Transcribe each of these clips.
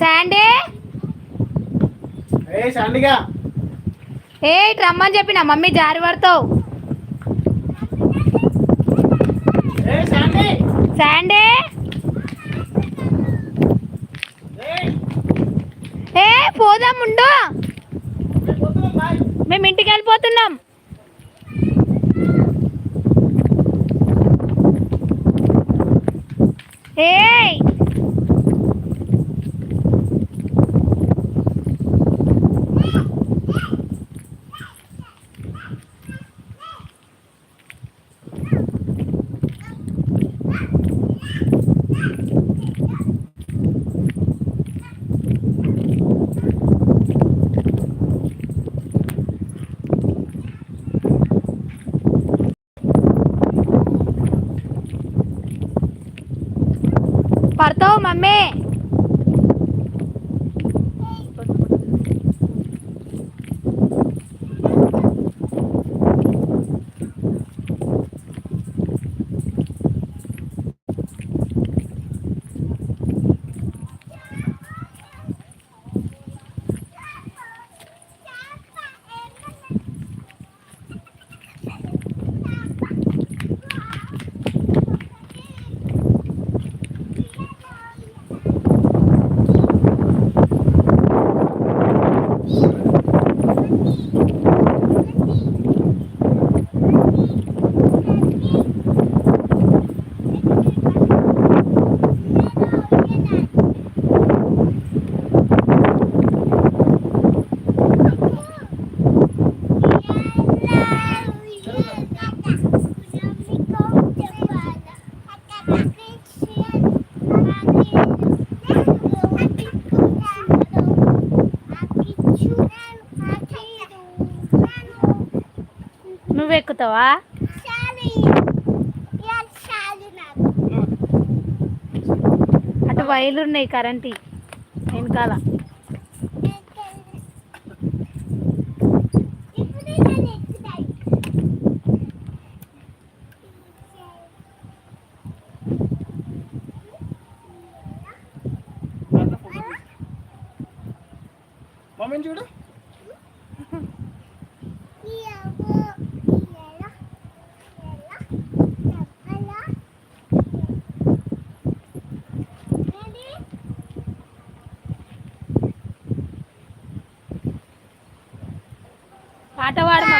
Sandy? ఏ ఏ రమ్మని చెప్పిన mummy జారి పడతావు. ఏ శాండి? ఏ? పోదాం ఉండు. మేము ఇంటికి వెళ్ళిపోతున్నాం. ఏయ్ పడతావు మమ్మీ నువ్వు ఎక్కుతావా అటు వైర్లు ఉన్నాయి కరెంట్. వెనకాల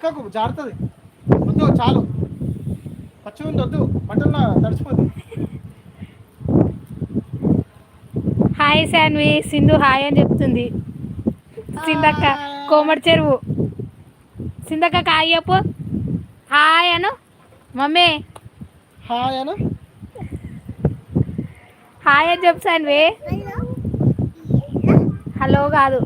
ఎక్కకు జారుతుంది. వద్దు చాలు. పచ్చి ఉంది వద్దు. బట్టల్లో తడిచిపోతుంది హాయ్ శాన్వి సింధు హాయ్ అని చెప్తుంది. సిందక్క కోమటి చెరువు. సిందక్క హాయ్ చెప్పు. హాయ్ అను. మమ్మీ. హాయ్ అను. హాయ్ అని చెప్పు శాన్వి. హలో కాదు.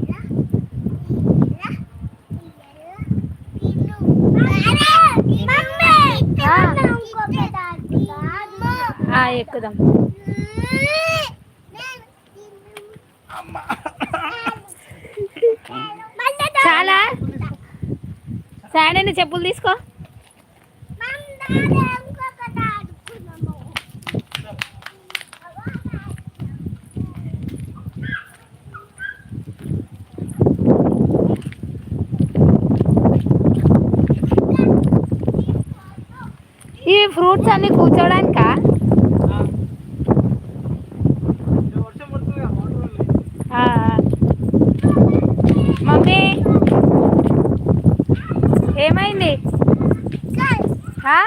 ఎక్కుదాం. చాలా? శాండీ చెప్పులు తీసుకో. ఈ ఫ్రూట్స్ అన్ని కూర్చోడానికా వర్షం పడుతుందిగా, వాటర్ ఉంది. ఆ, మమ్మీ ఏమైంది ఆ? అటు ఇటురా. దా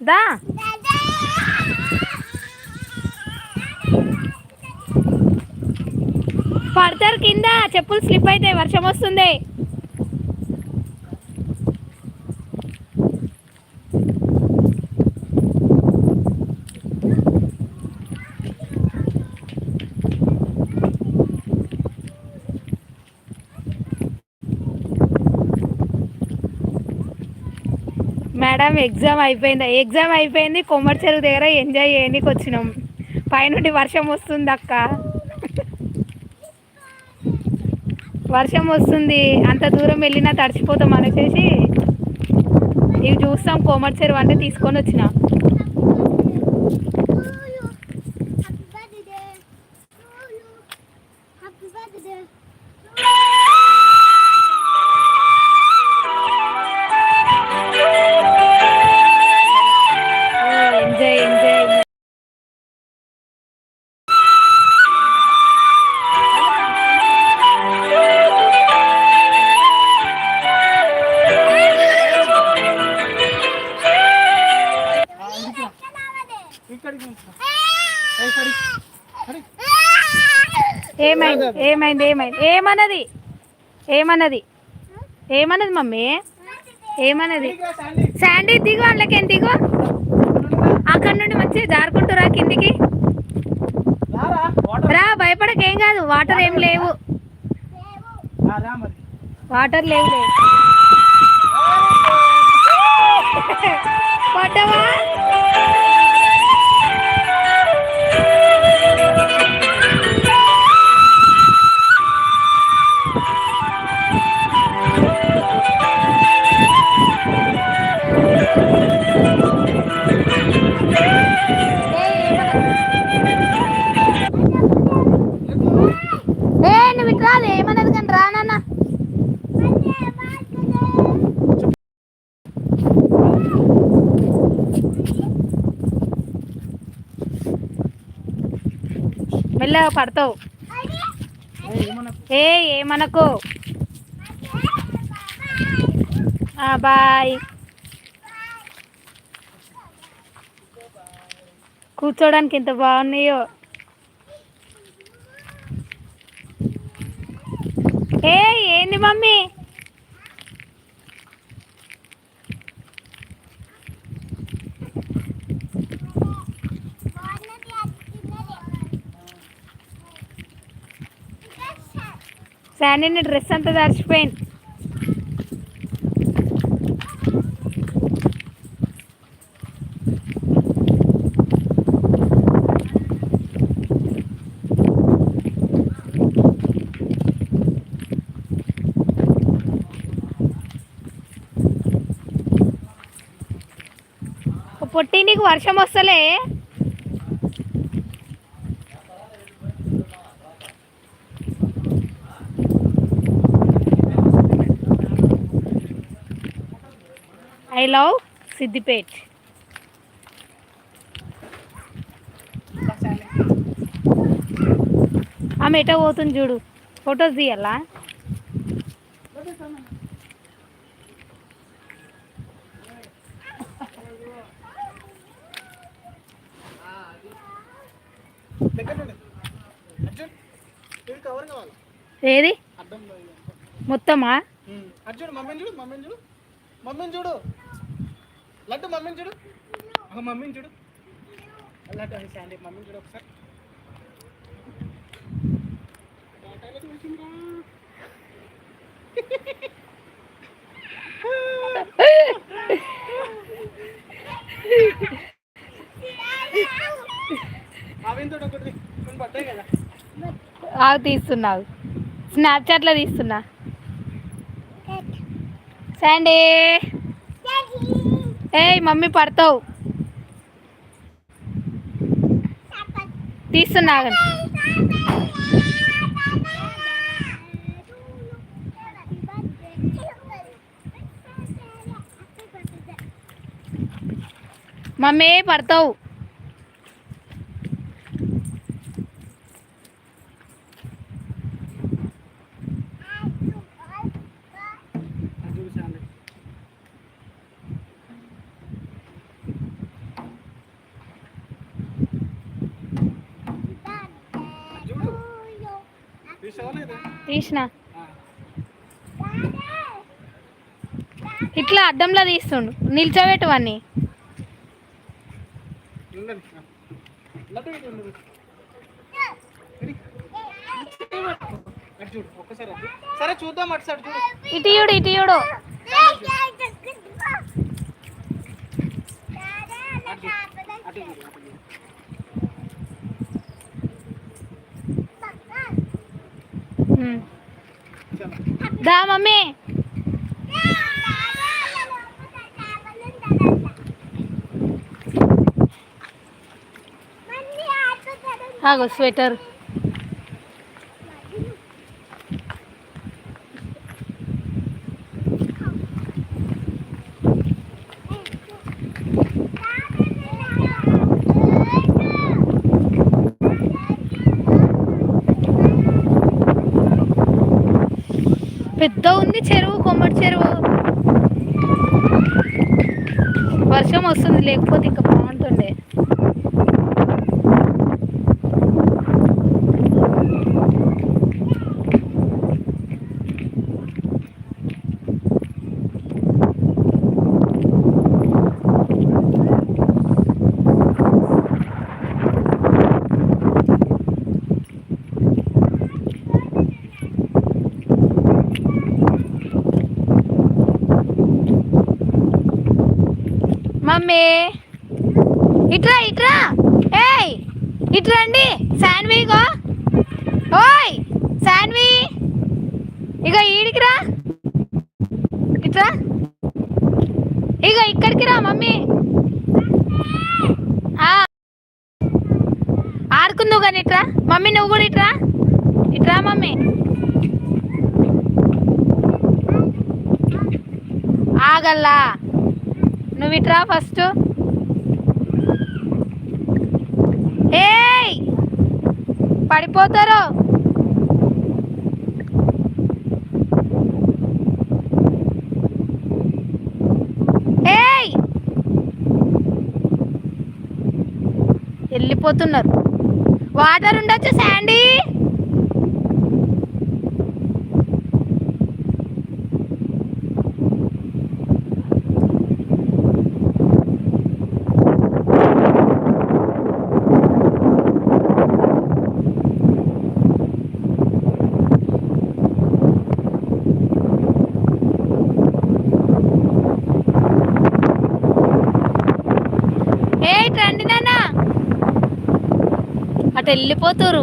దా పడితే అందరు కింద చెప్పులు స్లిప్ అయితే వర్షం వస్తుంది. మేడం ఎగ్జామ్ అయిపోయింది. ఎగ్జామ్ అయిపోయింది. కొమ్మరి చెరువు దగ్గర ఎంజాయ్ చేయడానికి వచ్చినాం. పైనుండి వర్షం వస్తుంది అక్క. వర్షం వస్తుంది. అంత దూరం వెళ్ళినా తడిచిపోతాం అనేసి. ఇవి చూస్తాం. కోమటి చెరువు అంటే తీసుకొని వచ్చినాం. ఏమైంది ఏమన్నది? ఏమన్నది? ఏమన్నది మమ్మీ? ఏమన్నది? శాండీ. దిగు అందులోకి దిగు? అక్కడ నుండి మంచిగా జారుకుంటురా కిందికి? రా భయపడకేం కాదు. వాటర్ ఏం లేవు. వాటర్ లేవు లేవు. పడ్డవా మెల్లగా పడతావు. ఏ, ఏ ఏమనకు బాయ్. కూర్చోడానికి ఎంత బాగున్నాయో. ఏ ఏంది మమ్మీ? శాండీ డ్రెస్ అంతా తడిచిపోయింది. పొట్టి నీకు వర్షం వస్తలే? I love Siddipet. ఆమె ఎటో పోతుంది చూడు. ఫొటోస్ తీయాలా? ఏది. మొత్తమా. అర్జున్ మమ్మీని చూడు మమ్మీని చూడు. మమ్మీని చూడు. లడ్డు మమ్మీని చూడు. ఒక మమ్మీని చూడు. లడ్డు అది శాండీ మమ్మీని చూడు ఒకసారి. తీస్తున్నావు స్నాప్చాట్లో తీస్తున్నా. శాండీ ఏయ్ మమ్మీ పడతావు. తీస్తున్నా మమ్మీ పడతావు అది చూడు శాండీ చూడు తీసావా లేదా తీసిన ఇట్లా అద్దంలో తీస్తుండు. నిల్చోబెట్టువన్నీ ఉండండి సరే చూద్దాం అటు సైడ్ చూడు. ఇటియుడు ఇటియుడు అటు చూడు అటు చూడు అటు చూడు ఉమ్. చలో. దా మమ్మీ ఆగో స్వెటర్ పెద్ద ఉంది చెరువు కొమ్మటి చెరువు. వర్షం వస్తుంది లేకపోతే ఇంకా బాగుంటుండే మమ్మీ ఇట్రా ఇట్రా ఏయ్ ఇట్రా అండి శాన్వీగో? ఓయ్ శాన్వి! ఇగో ఈడికి రా. ఇట్రా ఇగో ఇక్కడికి రా మమ్మీ. ఆడుకుందువు కానీ ఇట్రా. మమ్మీ నువ్వు కూడా ఇట్రా. ఇట్రా మమ్మీ. ఆగల్లా. నువ్వు ఇట్రా ఫస్ట్. ఏ పడిపోతారు? ఏయ్! వెళ్ళిపోతున్నారు. వాటర్ ఉండొచ్చు శాండీ ఏ రండి నాన్న అటు వెళ్ళిపోతురు.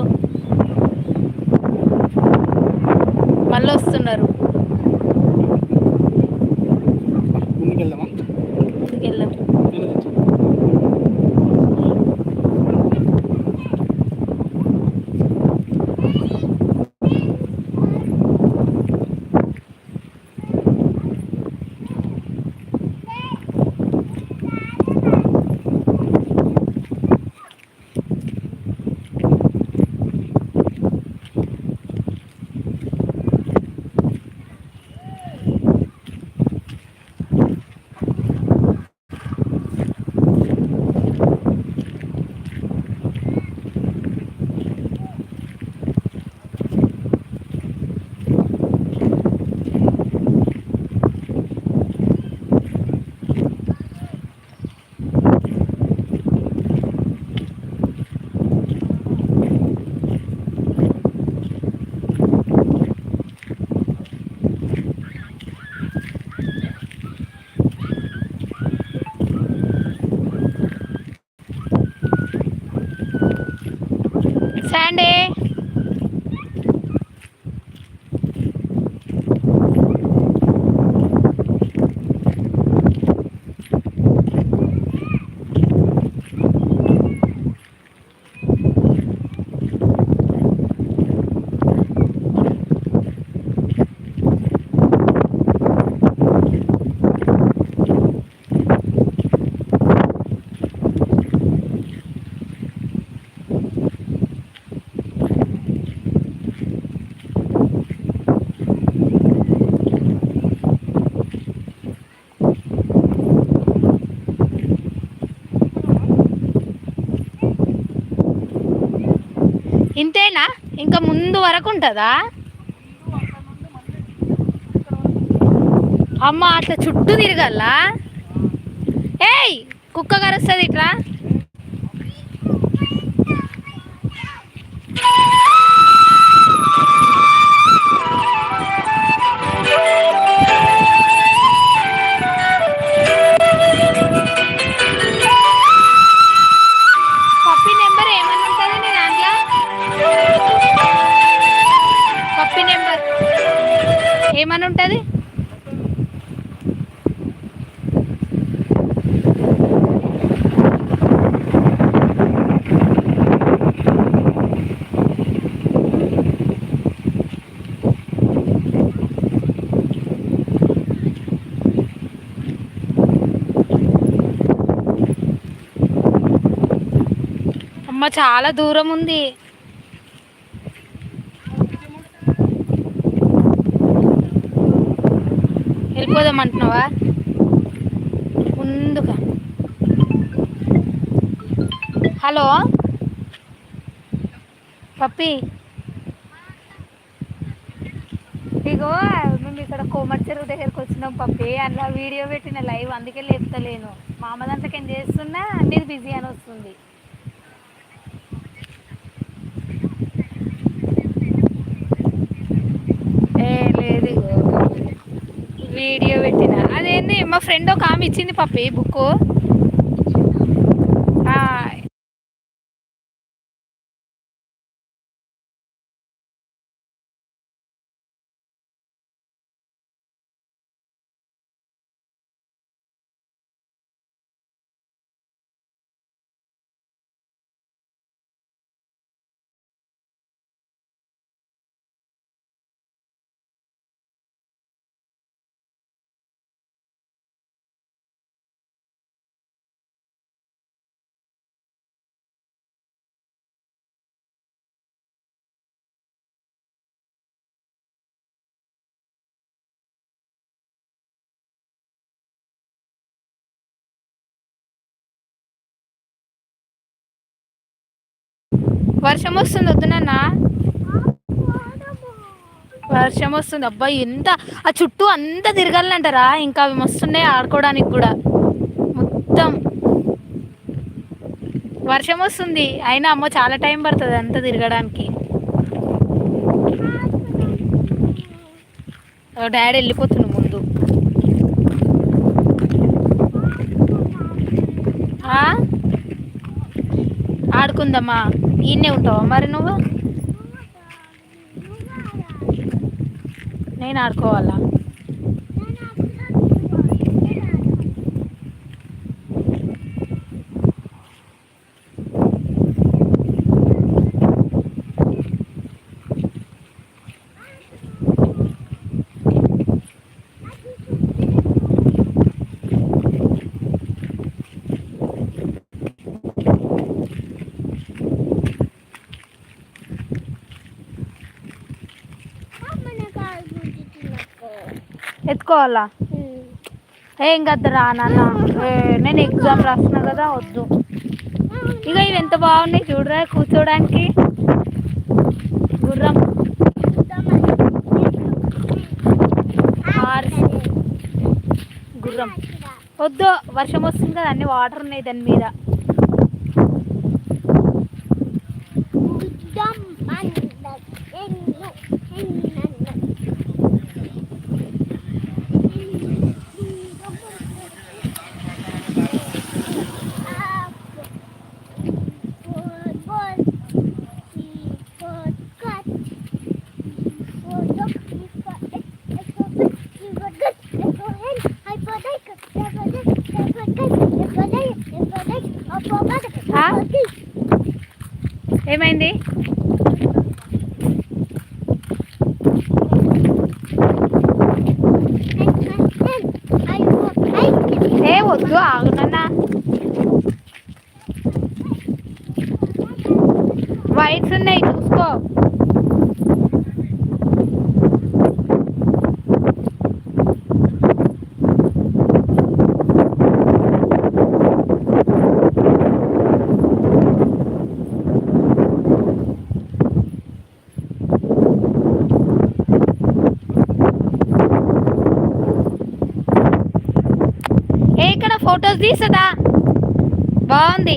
ఇంకా ముందు వరకు ఉంటుందా? అమ్మ అట్లా చుట్టూ తిరగల్లా? ఏయ్ కుక్క కరుస్తుంది ఇట్లా. అమ్మ చాలా దూరం ఉంది. వెళ్ళిపోదాం అంటున్నావా? ముందుగా. హలో? పప్పి? ఇగో మేము ఇక్కడ కోమటి చెరువు దగ్గరకు వచ్చినాం పప్పి అందులో వీడియో పెట్టిన లైవ్ అందుకే లేపుతలేను. మా అమ్మ దాంట్లోకి ఏం చేస్తున్నా నీది బిజీ అని వస్తుంది ఏ లేదు వీడియో పెట్టిన. అదేంది మా ఫ్రెండ్ ఒక ఆమె ఇచ్చింది పప్పి బుక్ వర్షం వస్తుంది వద్దునన్న వర్షం వస్తుంది. అబ్బాయి ఎంత? ఆ చుట్టూ అంతా తిరగాలంటారా? ఇంకా అవి మస్తున్నాయి ఆడుకోవడానికి కూడా. మొత్తం. వర్షం వస్తుంది. అయినా అమ్మో చాలా టైం పడుతుంది అంతా తిరగడానికి. డాడీ వెళ్ళిపోతున్నాడు ముందు. ఆడుకుందమ్మా ఈయనే ఉంటావా మరి నువ్వు? నేను ఆడుకోవాలా? ఎత్తుకోవాలా ఏం కదరా నాన్న? నేను ఎగ్జామ్ రాస్తున్నా కదా వద్దు. ఇక ఇవి ఎంత బాగున్నాయి చూడరా కూర్చోడానికి. గుర్రం. గుర్రం. వద్దు వర్షం వస్తుంది కదా అన్ని వాటర్ ఉన్నాయి దాని మీద. ఫొటోస్ తీస్తుందా? బాగుంది.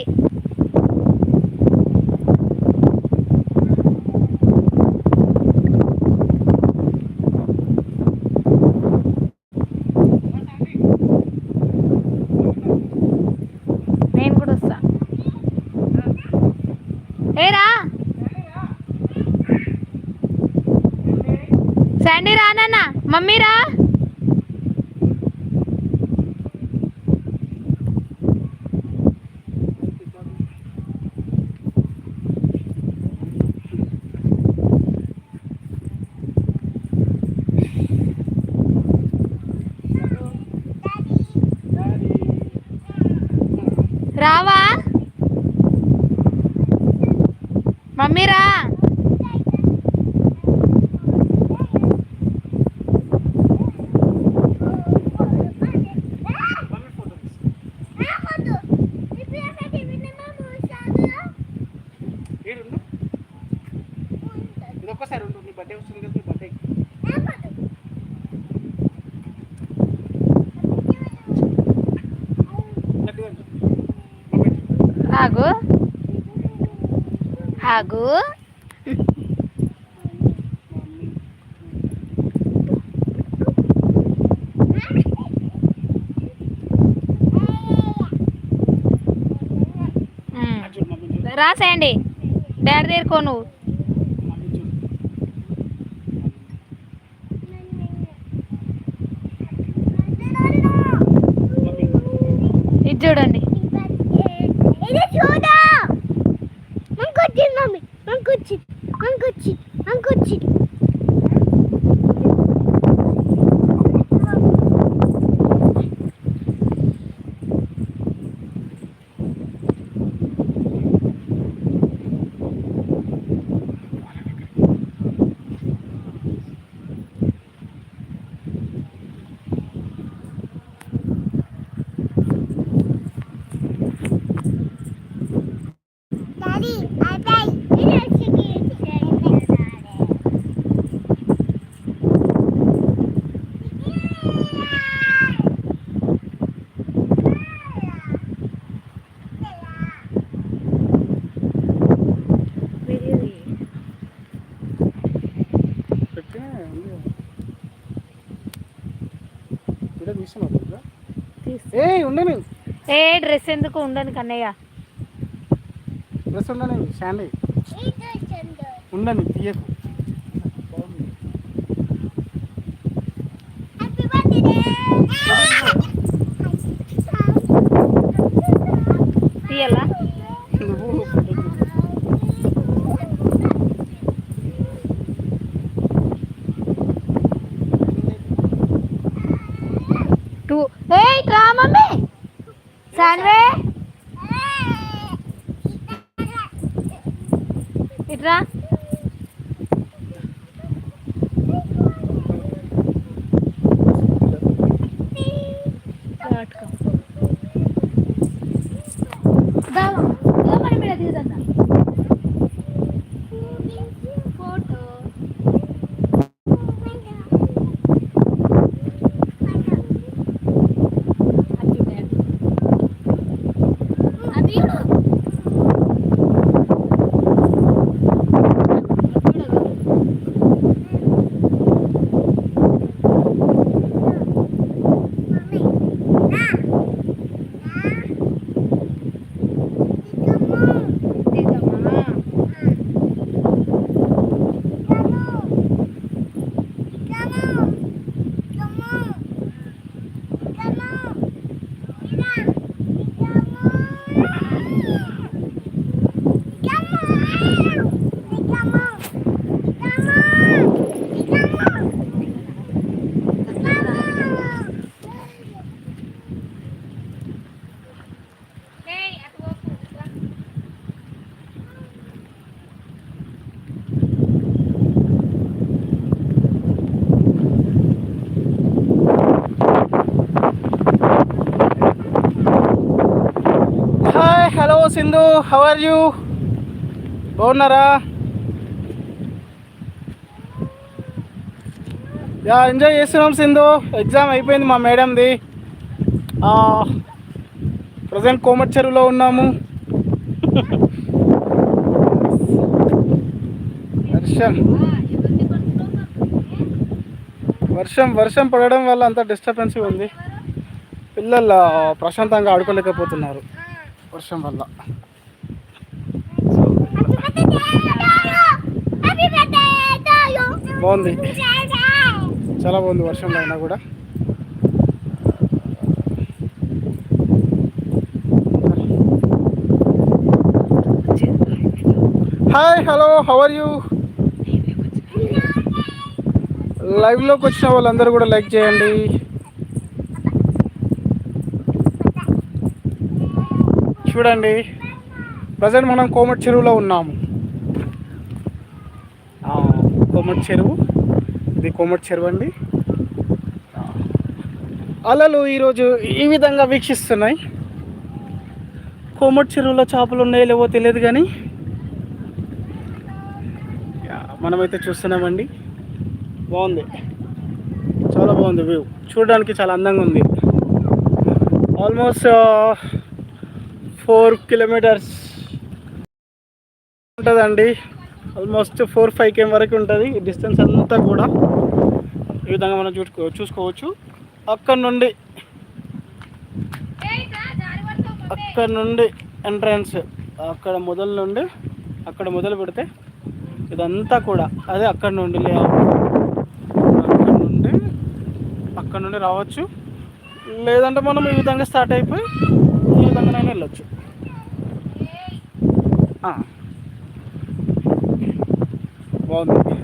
రాసేయండి. డాడీ దగ్గరకో నువ్వు. ఇది చూడండి. ¡Ey, un ¡Ey, dress en tu cunda, canega! Dress ఉండని శాండీ ఉండని తీయకు. టూ. ఏ రా మమ్మీ. సరే? మిత్రా హౌ ఆర్ యూ బాగున్నారా? యా ఎంజాయ్ చేస్తున్నాం సింధు. ఎగ్జామ్ అయిపోయింది మా మేడంది. ప్రజెంట్ కోమట్ చెరువులో ఉన్నాము. వర్షం. వర్షం వర్షం పడడం వల్ల అంత డిస్టర్బెన్స్ ఉంది. పిల్లలు ప్రశాంతంగా ఆడుకోలేకపోతున్నారు. వర్షం వల్ల. బాగుంది. చాలా బాగుంది వర్షంలో అయినా కూడా. హాయ్ హలో హవర్ యూ లైవ్లోకి వచ్చిన వాళ్ళందరూ కూడా లైక్ చేయండి. చూడండి. ప్రజెంట్ మనం కోమట్ చెరువులో ఉన్నాము ఆ, కోమటి చెరువు. ఇది కోమట్ చెరువు అండి. అలలు ఈరోజు ఈ విధంగా వీక్షిస్తున్నాయి. కోమట్ చెరువులో చేపలు ఉన్నాయో లేవో తెలియదు కానీ మనమైతే చూస్తున్నామండి. బాగుంది. చాలా బాగుంది వ్యూ. చూడడానికి చాలా అందంగా ఉంది. ఆల్మోస్ట్ ఫోర్ కిలోమీటర్స్ ఉంటుందండి. ఆల్మోస్ట్ ఫోర్ ఫైవ్ కేఎం వరకు ఉంటుంది. డిస్టెన్స్ అంతా కూడా ఈ విధంగా మనం చూసుకో చూసుకోవచ్చు. అక్కడ నుండి అక్కడ నుండి ఎంట్రన్స్ అక్కడ మొదలు నుండి అక్కడ మొదలు పెడితే ఇదంతా కూడా అదే అక్కడ నుండి లేఅవుట్ అక్కడ నుండి అక్కడ నుండి రావచ్చు. లేదంటే మనం ఈ విధంగా స్టార్ట్ అయిపోయి ఈ విధంగానైనా వెళ్ళొచ్చు. ఆ. బాగుంది.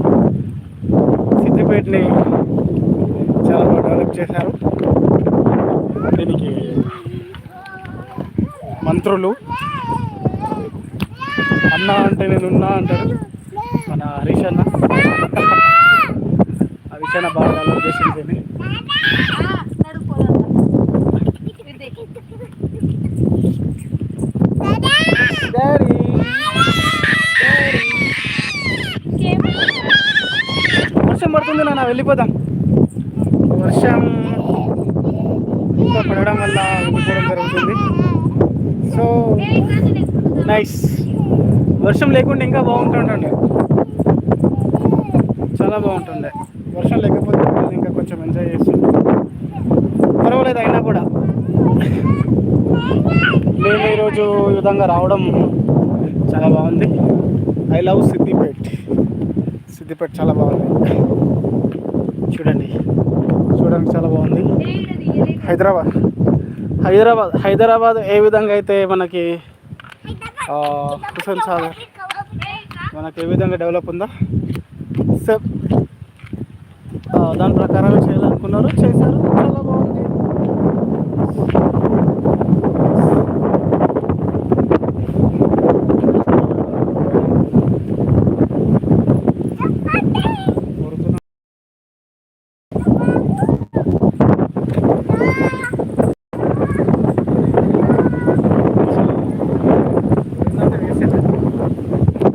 సిద్దిపేటని చాలా బాగా డెవలప్ చేశారు. దీనికి మంత్రులు అన్న అంటే నేను ఉన్నా అంటారు. మన హరీష్ అన్న. హరీష్ అన్న బాగా డెవలప్ చేసింది దీన్ని డాడీ వర్షం పడుతుంది నాన్న? వెళ్ళిపోదాం. వర్షం ఇంకా పడడం వల్ల వెళ్ళిపోవడం జరుగుతుంది. So nice. వర్షం లేకుండా ఇంకా బాగుంటుండే చాలా బాగుంటుండే. వర్షం లేకపోతే ఇంకా కొంచెం ఎంజాయ్ చేస్తుంది. పర్వాలేదు అయినా కూడా. మేము ఈరోజు ఈ విధంగా రావడం చాలా బాగుంది. ఐ లవ్ సిద్దిపేట్ సిద్దిపేట చాలా బాగుంది. చూడండి. చూడడానికి చాలా బాగుంది. హైదరాబాద్. హైదరాబాద్. హైదరాబాద్ ఏ విధంగా అయితే మనకి హుసేన్ సాగర్ మనకి ఏ విధంగా డెవలప్ ఉందో? సో దాని ప్రకారం చేయాలనుకున్నారు. చేశారు. చాలా బాగుంది.